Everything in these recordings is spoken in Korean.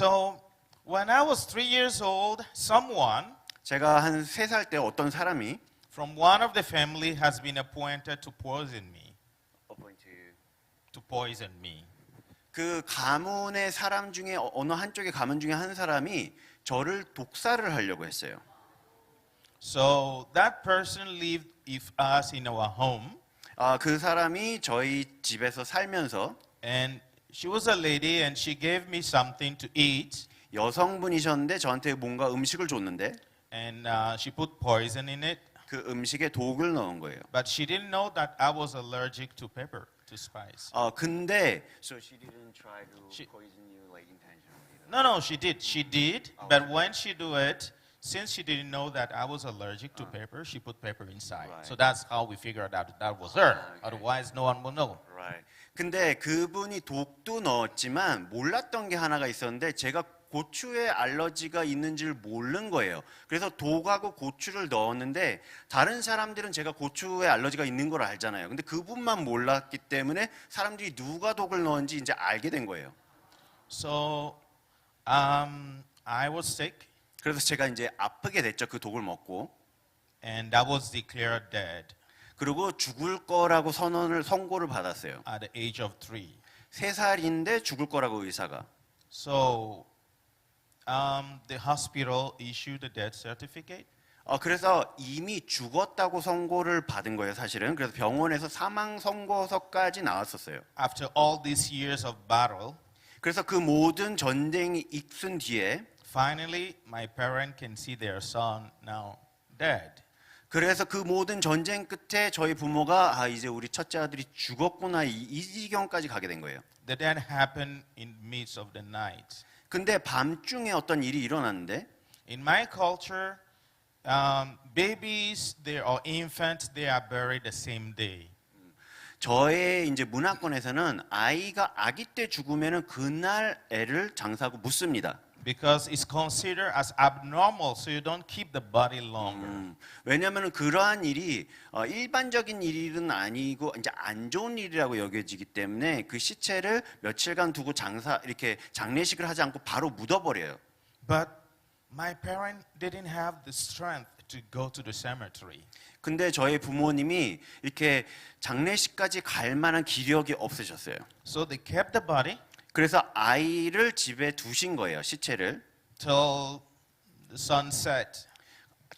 So when I was three years old, someone 제가 한 세 살 때 어떤 사람이 from one of the family has been appointed to poison me. To poison me. 그 가문의 사람 중에 어- 어느 한쪽의 가문 중에 한 사람이 저를 독살을 하려고 했어요. So that person lived with us in our home, 아, 그 사람이 저희 집에서 살면서 and she was a lady, and she gave me something to eat, 여성분이셨는데 저한테 뭔가 음식을 줬는데 and uh, she put poison in it. 그 음식에 독을 넣은 거예요. But she didn't know that I was allergic to pepper, to spice. 어, 근데 so she didn't try to She- poison you like intentionally. No, no, she did. She did. But when she do it, since she didn't know that I was allergic to pepper, she put pepper inside. So Right. that's how we figured out that was her. okay. Otherwise, no one will know. Right. 근데 그분이 독도 넣었지만 몰랐던 게 하나가 있었는데 제가 고추에 알러지가 있는 줄 모르는 거예요. 그래서 독하고 고추를 넣었는데 다른 사람들은 제가 고추에 알러지가 있는 걸 알잖아요. 근데 그분만 몰랐기 때문에 사람들이 누가 독을 넣은지 이제 알게 된 거예요. So um, I was sick, 그래서 제가 이제 아프게 됐죠. 그 독을 먹고. and I was declared dead 그리고 죽을 거라고 선언을 선고를 받았어요. at the age of three. 세 살인데 죽을 거라고 의사가. So um, the hospital issued a death certificate. 어, 그래서 이미 죽었다고 선고를 받은 거예요, 사실은. 그래서 병원에서 사망 선고서까지 나왔었어요. After all these years of battle, 그래서 그 모든 전쟁이 익순 뒤에 finally my parent can see their son now dead. 그래서 그 모든 전쟁 끝에 저희 부모가 아 이제 우리 첫째 아들이 죽었구나 이, 이 지경까지 가게 된 거예요. That that happened in midst of the night. 근데 밤중에 어떤 일이 일어났는데 In my culture, um, babies they or infants they are buried the same day. 저의 이제 문화권에서는 아이가 아기 때 죽으면은 그날 애를 장사하고 묻습니다. Because it's considered as abnormal, so you don't keep the body longer. 음, 왜냐하면 그러한 일이 어, 일반적인 일은 아니고 이제 안 좋은 일이라고 여겨지기 때문에 그 시체를 며칠간 두고 장사 이렇게 장례식을 하지 않고 바로 묻어버려요. But my parent didn't have the strength to go to the cemetery. 근데 저희 부모님이 이렇게 장례식까지 갈 만한 기력이 없으셨어요. So they kept the body 그래서 아이를 집에 두신 거예요, 시체를. till the sunset.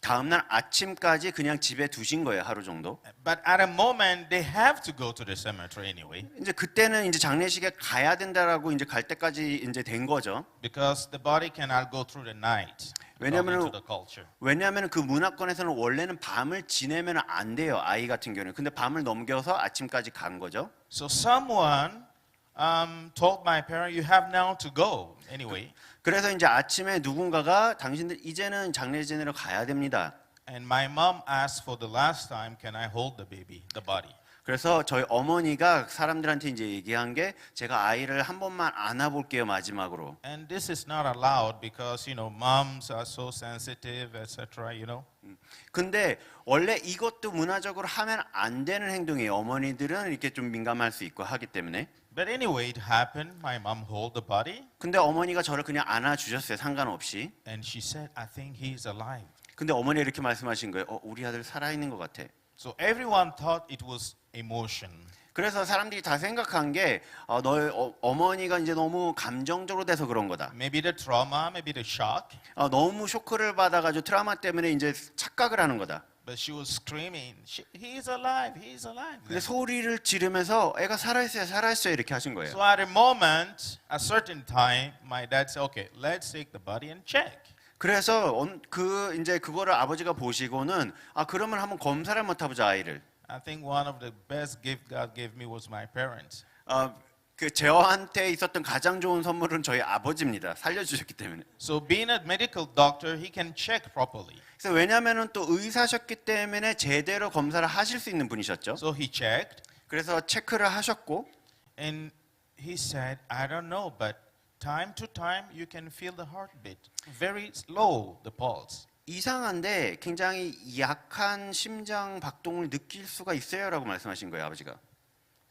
다음 날 아침까지 그냥 집에 두신 거예요, 하루 정도. But at a moment, they have to go to the cemetery anyway, 이제 그때는 이제 장례식에 가야 된다라고 이제 갈 때까지 이제 된 거죠. because the body cannot go through the night. 왜냐면은- according to the culture. 왜냐하면 그 문화권에서는 원래는 밤을 지내면 안 돼요, 아이 같은 경우는. 근데 밤을 넘겨서 아침까지 간 거죠. So someone um, told my parent, "You have now to go anyway." 그래서 이제 아침에 누군가가 당신들 이제는 장례 지내러 가야 됩니다. And my mom asked for the last time, "Can I hold the baby, the body?" 그래서 저희 어머니가 사람들한테 이제 얘기한 게 제가 아이를 한 번만 안아볼게요 마지막으로. And this is not allowed because you know moms are so sensitive, etc. You know. 근데 원래 이것도 문화적으로 하면 안 되는 행동이에요. 어머니들은 이렇게 좀 민감할 수 있고 하기 때문에. But anyway, it happened. My mom hold the body, 근데 어머니가 저를 그냥 안아주셨어요. 상관없이. and she said, "I think he's alive." 근데 어머니 이렇게 말씀하신 거예요. 어, 우리 아들 살아있는 것 같아. So everyone thought it was emotion. 그래서 사람들이 다 생각한 게 어, 너의 어, 어머니가 이제 너무 감정적으로 돼서 그런 거다. Maybe the trauma, maybe the shock. 어, 너무 쇼크를 받아가지고 트라우마 때문에 이제 착각을 하는 거다. But she was screaming, "She- "He's alive! He's alive!" 근데 소리를 지르면서 애가 살아있어요, 살아있어요 이렇게 하신 거예요. So at a moment, a certain time, my dad said, "Okay, let's take the body and check." 그래서 언- 그 이제 그거를 아버지가 보시고는 아 그러면 한번 검사를 한번 타보자 아이를. I think one of the best gift God gave me was my parents. 어, 그 저한테 있었던 가장 좋은 선물은 저희 아버지입니다. 살려주셨기 때문에. So being a medical doctor, he can check properly. 그래서 왜냐하면은 또 의사셨기 때문에 제대로 검사를 하실 수 있는 분이셨죠. So he checked, 그래서 체크를 하셨고 and he said, "I don't know, but time to time you can feel the heartbeat, very slow, the pulse." 이상한데 굉장히 약한 심장 박동을 느낄 수가 있어요라고 말씀하신 거예요 아버지가.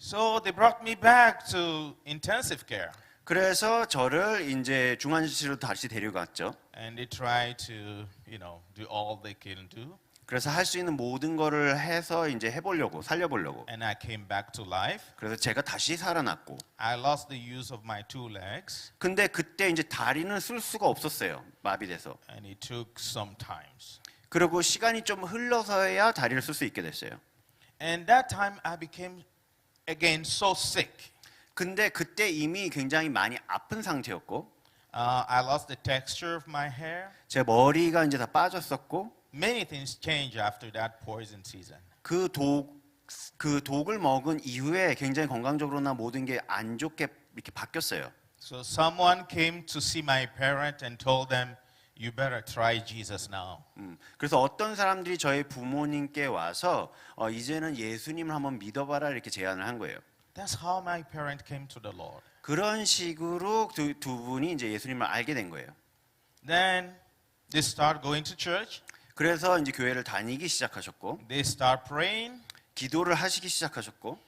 So they brought me back to intensive care. 그래서 저를 이제 중환자실로 다시 데려갔죠. And they tried to, you know, do all they can do. 그래서 할 수 있는 모든 거를 해서 이제 해보려고 살려보려고. And I came back to life. 그래서 제가 다시 살아났고. I lost the use of my two legs, 근데 그때 이제 다리는 쓸 수가 없었어요. 마비돼서. and it took some times. 그리고 시간이 좀 흘러서야 다리를 쓸 수 있게 됐어요. And that time I became again so sick. 근데 그때 이미 굉장히 많이 아픈 상태였고 Uh, I lost the texture of my hair. 제 머리가 이제 다 빠졌었고 Many things changed after that poison season. 그 독, 그 독을 먹은 이후에 굉장히 건강적으로나 모든 게 안 좋게 이렇게 바뀌었어요. So someone came to see my parent and told them, "You better try Jesus now." 음, 그래서 어떤 사람들이 저희 부모님께 와서 어, 이제는 예수님을 한번 믿어봐라 이렇게 제안을 한 거예요. That's how my parent came to the Lord. 그런 식으로 두, 두 분이 이제 예수님을 알게 된 거예요. Then they start going to church. 그래서 이제 교회를 다니기 시작하셨고 They start praying. 기도를 하시기 시작하셨고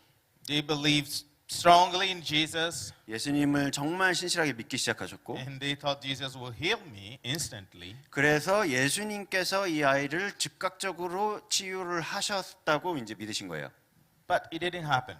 They believe strongly in Jesus, 예수님을 정말 신실하게 믿기 시작하셨고 and they thought Jesus will heal me instantly. 그래서 예수님께서 이 아이를 즉각적으로 치유를 하셨다고 이제 믿으신 거예요. But it didn't happen.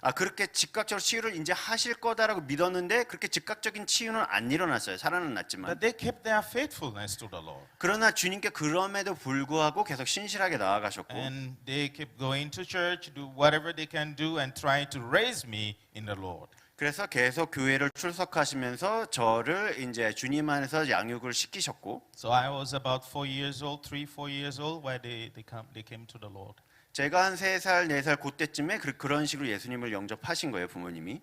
아 그렇게 즉각적으로 치유를 이제 하실 거다라고 믿었는데 그렇게 즉각적인 치유는 안 일어났어요. 살아는 났지만. But they kept their faithfulness to the Lord. 그러나 주님께 그럼에도 불구하고 계속 신실하게 나아가셨고 And they kept going to church, do whatever they can do, and trying to raise me in the Lord. 그래서 계속 교회를 출석하시면서 저를 이제 주님 안에서 양육을 시키셨고 So I was about four years old, three, four years old, where they, they, come, they came to the Lord. 제가 한세살네살 그때쯤에 그, 그런 식으로 예수님을 영접하신 거예요 부모님이.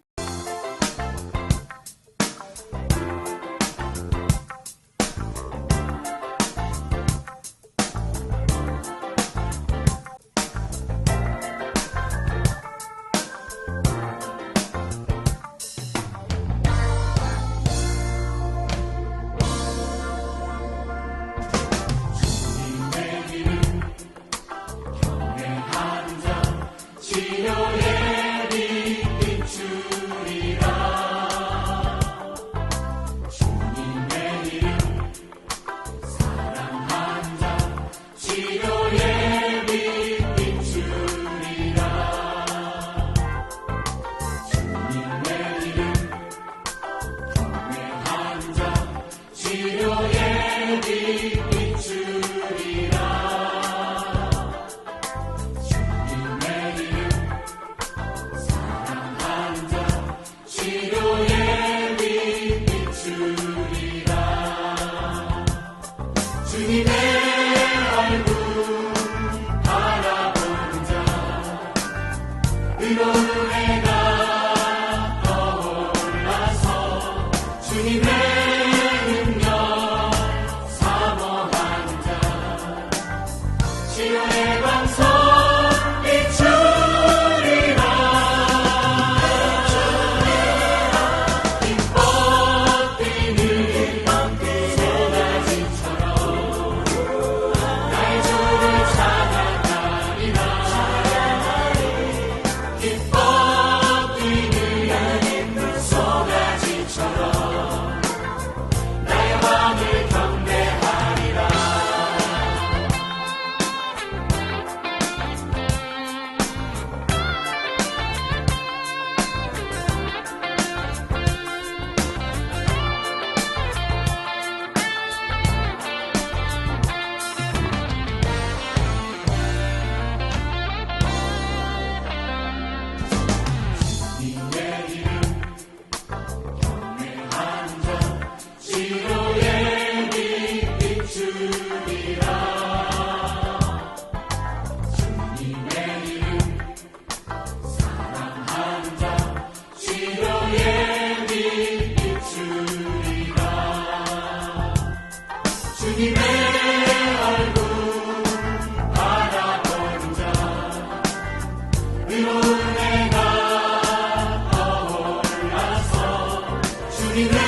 mi rey.